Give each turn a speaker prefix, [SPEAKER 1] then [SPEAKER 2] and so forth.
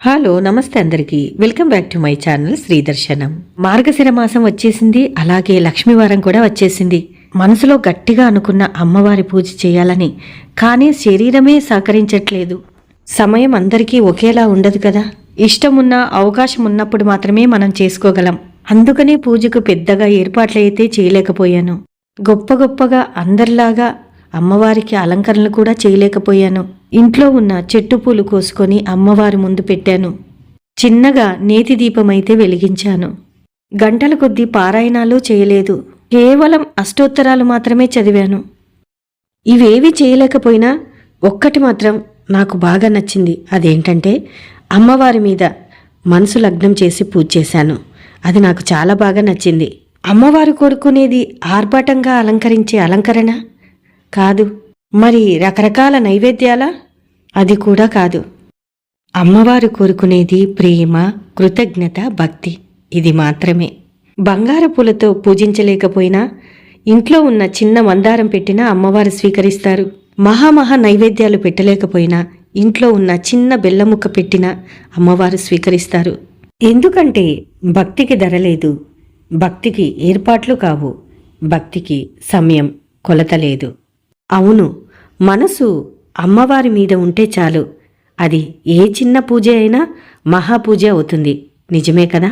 [SPEAKER 1] Hello నమస్తే అందరికీ. Welcome back to my channel Sridarshanam. మార్గశిర మాసం వచ్చేసింది అలాగే లక్ష్మీవారం కూడా వచ్చేసింది. మనసులో గట్టిగా అనుకున్న అమ్మవారి పూజ చేయాలని కానీ శరీరమే సహకరించట్లేదు. సమయం అందరికీ ఒకేలా ఉండదు కదా. ఇష్టం ఉన్న అవకాశం ఉన్నప్పుడు మాత్రమే మనం చేసుకోగలం. అందుకనే పూజకు పెద్దగా ఏర్పాట్లయితే చేయలేకపోయాను. గొప్ప గొప్పగా అందరిలాగా అమ్మవారికి అలంకరణలు కూడా చేయలేకపోయాను. ఇంట్లో ఉన్న చెట్టు పూలు కోసుకొని అమ్మవారి ముందు పెట్టాను. చిన్నగా నేతి దీపమైతే వెలిగించాను. గంటల కొద్దీ పారాయణాలు చేయలేదు. కేవలం అష్టోత్తరాలు మాత్రమే చదివాను. ఇవేవి చేయలేకపోయినా ఒక్కటి మాత్రం నాకు బాగా నచ్చింది. అదేంటంటే అమ్మవారి మీద మనసు లగ్నం చేసి పూజ చేశాను. అది నాకు చాలా బాగా నచ్చింది. అమ్మవారు కోరుకునేది ఆర్భాటంగా అలంకరించే అలంకరణ? కాదు. మరి రకరకాల నైవేద్యాల? అది కూడా కాదు. అమ్మవారు కోరుకునేది ప్రేమ కృతజ్ఞత భక్తి. ఇది మాత్రమే. బంగారపూలతో పూజించలేకపోయినా ఇంట్లో ఉన్న చిన్న మందారం పెట్టినా అమ్మవారు స్వీకరిస్తారు. మహామహా నైవేద్యాలు పెట్టలేకపోయినా ఇంట్లో ఉన్న చిన్న బెల్లముక్క పెట్టినా అమ్మవారు స్వీకరిస్తారు. ఎందుకంటే భక్తికి ధర లేదు భక్తికి ఏర్పాట్లు కావు. భక్తికి సమయం కొలత లేదు. అవును మనసు అమ్మవారి మీద ఉంటే చాలు. అది ఏ చిన్న పూజ అయినా మహాపూజ అవుతుంది. నిజమే కదా?